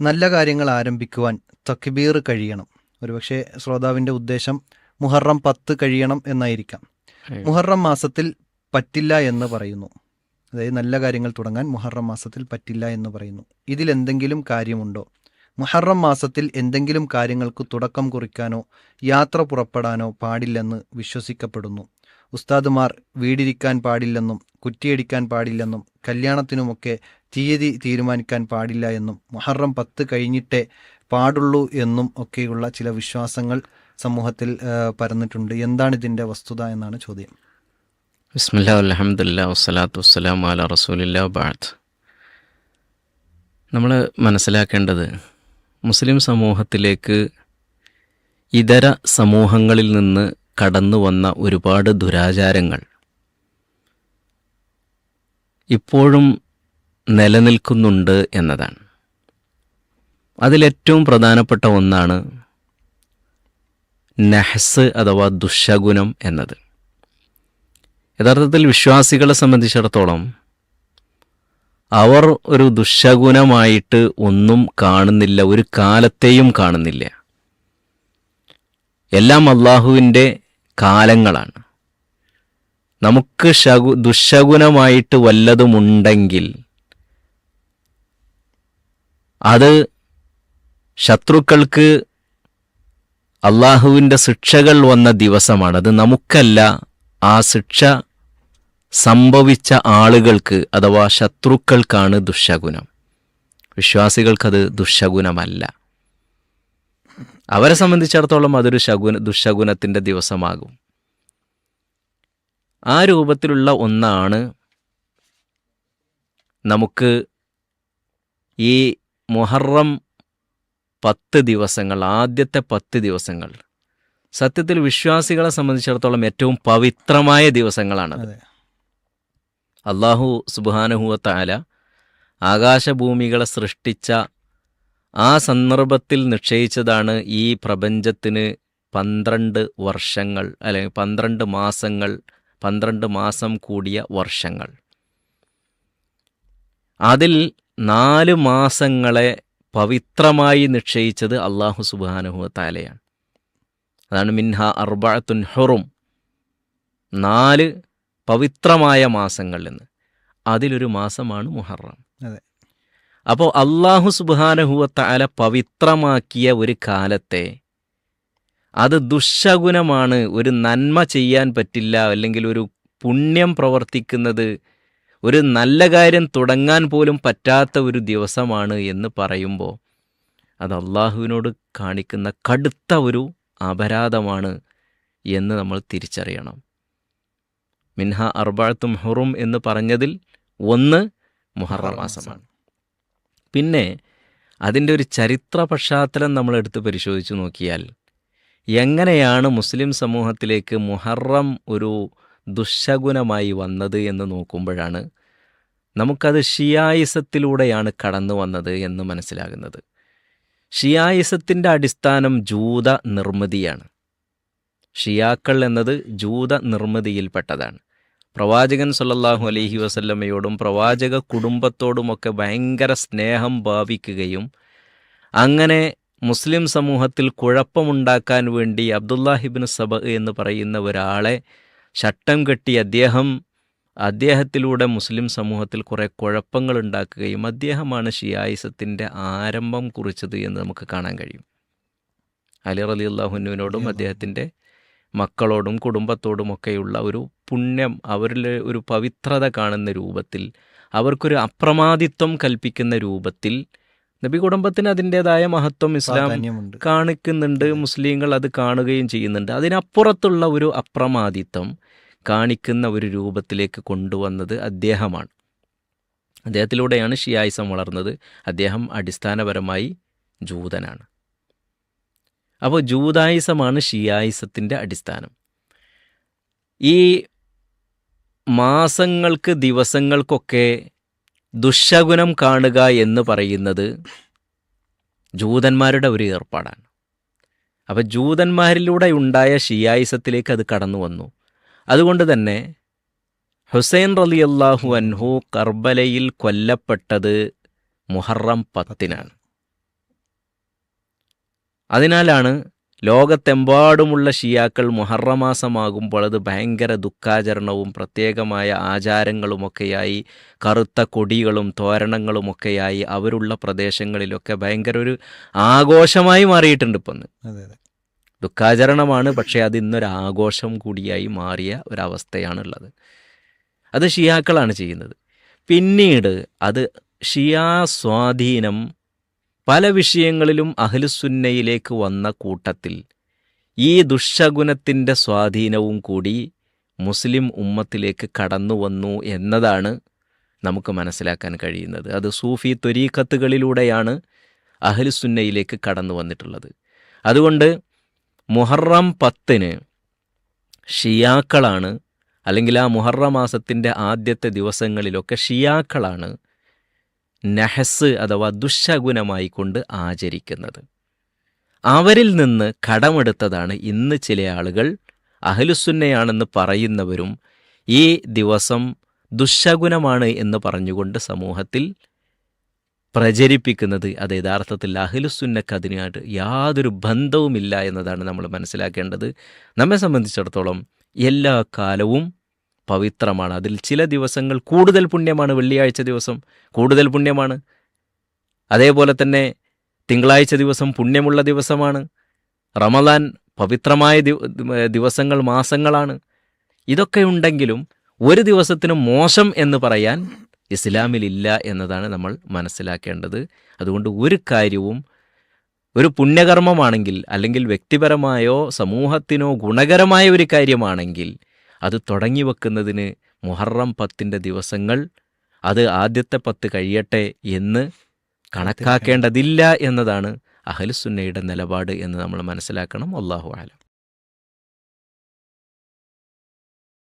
നല്ല കാര്യങ്ങൾ ആരംഭിക്കുവാൻ തക്ബീർ കഴിയണം. ഒരുപക്ഷെ ശ്രോതാവിന്റെ ഉദ്ദേശം മുഹറം പത്ത് കഴിയണം എന്നായിരിക്കാം. മുഹറം മാസത്തിൽ പറ്റില്ല എന്ന് പറയുന്നു. അതായത് നല്ല കാര്യങ്ങൾ തുടങ്ങാൻ മുഹറം മാസത്തിൽ പറ്റില്ല എന്ന് പറയുന്നു. ഇതിലെന്തെങ്കിലും കാര്യമുണ്ടോ? മുഹറം മാസത്തിൽ എന്തെങ്കിലും കാര്യങ്ങൾക്ക് തുടക്കം കുറിക്കാനോ യാത്ര പുറപ്പെടാനോ പാടില്ലെന്ന് വിശ്വസിക്കപ്പെടുന്നു. ഉസ്താദുമാർ വീടിരിക്കാൻ പാടില്ലെന്നും കുറ്റിയടിക്കാൻ പാടില്ലെന്നും കല്യാണത്തിനുമൊക്കെ തീയതി തീരുമാനിക്കാൻ പാടില്ല എന്നും മുഹറം പത്ത് കഴിഞ്ഞിട്ടേ പാടുള്ളൂ എന്നും ഒക്കെയുള്ള ചില വിശ്വാസങ്ങൾ സമൂഹത്തിൽ പരന്നിട്ടുണ്ട്. എന്താണ് ഇതിന്റെ വസ്തുത എന്നാണ് ചോദ്യം. നമ്മൾ മനസ്സിലാക്കേണ്ടത് മുസ്ലിം സമൂഹത്തിലേക്ക് ഇതര സമൂഹങ്ങളിൽ നിന്ന് കടന്നു വന്ന ഒരുപാട് ദുരാചാരങ്ങൾ. ഇപ്പോഴും നിലനിൽക്കുന്നുണ്ട് എന്നതാണ്. അതിലേറ്റവും പ്രധാനപ്പെട്ട ഒന്നാണ് നെഹസ് അഥവാ ദുശഗുണം എന്നത്. യഥാർത്ഥത്തിൽ വിശ്വാസികളെ സംബന്ധിച്ചിടത്തോളം അവർ ഒരു ദുശഗുണമായിട്ട് ഒന്നും കാണുന്നില്ല ഒരു കാലത്തെയും കാണുന്നില്ല. എല്ലാം അള്ളാഹുവിന്റെ കാലങ്ങളാണ്. നമുക്ക് ശകു ദുശകുനമായിട്ട് വല്ലതുമുണ്ടെങ്കിൽ അത് ശത്രുക്കൾക്ക് അള്ളാഹുവിന്റെ ശിക്ഷകൾ വന്ന ദിവസമാണ്. അത് നമുക്കല്ല ആ ശിക്ഷ സംഭവിച്ച ആളുകൾക്ക് അഥവാ ശത്രുക്കൾക്കാണ് ദുശകുനം. വിശ്വാസികൾക്കത് ദുശഗുണമല്ല അവരെ സംബന്ധിച്ചിടത്തോളം അതൊരു ശകുന ദുശകുനത്തിന്റെ ദിവസമാകും. ആ രൂപത്തിലുള്ള ഒന്നാണ് നമുക്ക് ഈ മുഹറം പത്ത് ദിവസങ്ങൾ ആദ്യത്തെ പത്ത് ദിവസങ്ങൾ. സത്യത്തിൽ വിശ്വാസികളെ സംബന്ധിച്ചിടത്തോളം ഏറ്റവും പവിത്രമായ ദിവസങ്ങളാണത്. അള്ളാഹു സുബാനഹുവത്തായ ആകാശഭൂമികളെ സൃഷ്ടിച്ച ആ സന്ദർഭത്തിൽ നിശ്ചയിച്ചതാണ് ഈ പ്രപഞ്ചത്തിന് പന്ത്രണ്ട് വർഷങ്ങൾ അല്ലെങ്കിൽ പന്ത്രണ്ട് മാസങ്ങൾ പന്ത്രണ്ട് മാസം കൂടിയ വർഷങ്ങൾ. അതിൽ നാല് മാസങ്ങളെ പവിത്രമായി നിശ്ചയിച്ചത് അള്ളാഹു സുബാനുഹുവത്താലയാണ് അതാണ് മിൻഹ അർബഅത്തുൻ ഹുറും. നാല് പവിത്രമായ മാസങ്ങളിൽ നിന്ന്. അതിലൊരു മാസമാണ് മുഹറം. അതെ. അപ്പോൾ അള്ളാഹു സുബാനഹുവത്താല പവിത്രമാക്കിയ ഒരു കാലത്തെ അത് ദുശഗുണമാണ് ഒരു നന്മ ചെയ്യാൻ പറ്റില്ല അല്ലെങ്കിൽ ഒരു പുണ്യം പ്രവർത്തിക്കുന്നത് ഒരു നല്ല കാര്യം തുടങ്ങാൻ പോലും പറ്റാത്ത ഒരു ദിവസമാണ് എന്ന് പറയുമ്പോൾ അത് അള്ളാഹുവിനോട് കാണിക്കുന്ന കടുത്ത ഒരു അപരാധമാണ് എന്ന് നമ്മൾ തിരിച്ചറിയണം. മിൻഹ അർബാത്തും ഹുറും എന്ന് പറഞ്ഞതിൽ ഒന്ന് മുഹറം മാസമാണ്. പിന്നെ അതിന്റെ ഒരു ചരിത്ര പശ്ചാത്തലം നമ്മൾ എടുത്ത് പരിശോധിച്ച് നോക്കിയാൽ എങ്ങനെയാണ് മുസ്ലിം സമൂഹത്തിലേക്ക് മുഹറം ഒരു ദുശകുനമായി വന്നത് എന്ന് നോക്കുമ്പോഴാണ് നമുക്കത് ഷിയായിസത്തിലൂടെയാണ് കടന്നു വന്നത് എന്ന് മനസ്സിലാകുന്നത്. ഷിയായിസത്തിന്റെ അടിസ്ഥാനം ജൂത നിർമ്മിതിയാണ്. ഷിയാക്കൾ എന്നത് ജൂത നിർമ്മിതിയിൽപ്പെട്ടതാണ്. പ്രവാചകൻ സല്ലാഹു അലഹി വസല്ലമ്മയോടും പ്രവാചക കുടുംബത്തോടുമൊക്കെ ഭയങ്കര സ്നേഹം ഭാവിക്കുകയും അങ്ങനെ മുസ്ലിം സമൂഹത്തിൽ കുഴപ്പമുണ്ടാക്കാൻ വേണ്ടി അബ്ദുല്ലാഹിബിൻ സബ എന്ന് പറയുന്ന ഒരാളെ ചട്ടം കെട്ടി അദ്ദേഹം അദ്ദേഹത്തിലൂടെ മുസ്ലിം സമൂഹത്തിൽ കുറേ കുഴപ്പങ്ങൾ ഉണ്ടാക്കുകയും അദ്ദേഹമാണ് ഷിയായിസത്തിന്റെ ആരംഭം കുറിച്ചത് എന്ന് നമുക്ക് കാണാൻ കഴിയും. അലി റലി അള്ളാഹുനുവിനോടും അദ്ദേഹത്തിന്റെ മക്കളോടും കുടുംബത്തോടുമൊക്കെയുള്ള ഒരു പുണ്യം അവരിൽ ഒരു പവിത്രത കാണുന്ന രൂപത്തിൽ അവർക്കൊരു അപ്രമാദിത്വം കൽപ്പിക്കുന്ന രൂപത്തിൽ നബി കുടുംബത്തിന് അതിന്റെതായ മഹത്വം ഇസ്ലാം കാണിക്കുന്നുണ്ട്. മുസ്ലിങ്ങൾ അത് കാണുകയും ചെയ്യുന്നുണ്ട്. അതിനപ്പുറത്തുള്ള ഒരു അപ്രമാദിത്വം കാണിക്കുന്ന ഒരു രൂപത്തിലേക്ക് കൊണ്ടുവന്നത് അദ്ദേഹമാണ്. അദ്ദേഹത്തിലൂടെയാണ് ഷിയായിസം വളർന്നത്. അദ്ദേഹം അടിസ്ഥാനപരമായി ജൂതനാണ്. അപ്പോൾ ജൂതായുസമാണ് ഷിയായിസത്തിന്റെ അടിസ്ഥാനം. ഈ മാസങ്ങൾക്ക് ദിവസങ്ങൾക്കൊക്കെ ദുശകുനം കാണുക എന്ന് പറയുന്നത് ജൂതന്മാരുടെ ഒരു ഏർപ്പാടാണ്. അപ്പോൾ ജൂതന്മാരിലൂടെ ഉണ്ടായ ഷിയായിസത്തിലേക്ക് അത് കടന്നു വന്നു. അതുകൊണ്ട് തന്നെ ഹുസൈൻ റലി അള്ളാഹു അൻഹു കർബലയിൽ കൊല്ലപ്പെട്ടത് മുഹറം പത്തിനാണ്. അതിനാലാണ് ലോകത്തെമ്പാടുമുള്ള ഷിയാക്കൾ മുഹറമാസമാകുമ്പോൾ അത് ഭയങ്കര ദുഃഖാചരണവും പ്രത്യേകമായ ആചാരങ്ങളുമൊക്കെയായി കറുത്ത കൊടികളും തോരണങ്ങളുമൊക്കെയായി അവരുള്ള പ്രദേശങ്ങളിലൊക്കെ ഭയങ്കര ഒരു ആഘോഷമായി മാറിയിട്ടുണ്ട് ഇപ്പം ദുഃഖാചരണമാണ് പക്ഷേ അത് ഇന്നൊരു ആഘോഷം കൂടിയായി മാറിയ ഒരവസ്ഥയാണുള്ളത്. അത് ഷിയാക്കളാണ് ചെയ്യുന്നത്. പിന്നീട് അത് ഷിയാ സ്വാധീനം പല വിഷയങ്ങളിലും അഹ്ലുസുന്നയിലേക്ക് വന്ന കൂട്ടത്തിൽ ഈ ദുഷഗുണത്തിന്റെ സ്വാധീനവും കൂടി മുസ്ലിം ഉമ്മത്തിലേക്ക് കടന്നു വന്നു എന്നതാണ് നമുക്ക് മനസ്സിലാക്കാൻ കഴിയുന്നത്. അത് സൂഫി ത്വരീഖത്തുകളിലൂടെയാണ് അഹ്ലുസുന്നയിലേക്ക് കടന്നു വന്നിട്ടുള്ളത്. അതുകൊണ്ട് മുഹറം പത്തിന് ഷിയാക്കളാണ് അല്ലെങ്കിൽ ആ മുഹറം മാസത്തിന്റെ ആദ്യത്തെ ദിവസങ്ങളിലൊക്കെ ഷിയാക്കളാണ് നഹസ് അഥവാ ദുശകുനമായിക്കൊണ്ട് കൊണ്ട് ആചരിക്കുന്നത്. അവരിൽ നിന്ന് കടമെടുത്തതാണ് ഇന്ന് ചില ആളുകൾ അഹലുസുന്നയാണെന്ന് പറയുന്നവരും ഈ ദിവസം ദുശകുനമാണ് എന്ന് പറഞ്ഞുകൊണ്ട് സമൂഹത്തിൽ പ്രചരിപ്പിക്കുന്നത്. അത് യഥാർത്ഥത്തിൽ അഹ്ലുസുന്നക്ക് അതിനായിട്ട് യാതൊരു ബന്ധവുമില്ല എന്നതാണ് നമ്മൾ മനസ്സിലാക്കേണ്ടത്. നമ്മെ സംബന്ധിച്ചിടത്തോളം എല്ലാ കാലവും പവിത്രമാണ്. അതിൽ ചില ദിവസങ്ങൾ കൂടുതൽ പുണ്യമാണ്. വെള്ളിയാഴ്ച ദിവസം കൂടുതൽ പുണ്യമാണ്. അതേപോലെ തന്നെ തിങ്കളാഴ്ച ദിവസം പുണ്യമുള്ള ദിവസമാണ്. റമദാൻ പവിത്രമായ ദിവസങ്ങൾ മാസങ്ങളാണ്. ഇതൊക്കെ ഉണ്ടെങ്കിലും ഒരു ദിവസത്തിന് മോശം എന്ന് പറയാൻ ഇസ്ലാമിലില്ല എന്നതാണ് നമ്മൾ മനസ്സിലാക്കേണ്ടത്. അതുകൊണ്ട് ഒരു കാര്യവും ഒരു പുണ്യകർമ്മമാണെങ്കിൽ അല്ലെങ്കിൽ വ്യക്തിപരമായോ സമൂഹത്തിനോ ഗുണകരമായ ഒരു കാര്യമാണെങ്കിൽ അത് തുടങ്ങി വെക്കുന്നതിന് മുഹറം പത്തിന്റെ ദിവസങ്ങൾ അത് ആദ്യത്തെ പത്ത് കഴിയട്ടെ എന്ന് കണക്കാക്കേണ്ടതില്ല എന്നതാണ് അഹലുസുന്നയുടെ നിലപാട് എന്ന് നമ്മൾ മനസ്സിലാക്കണം. അള്ളാഹു ആലം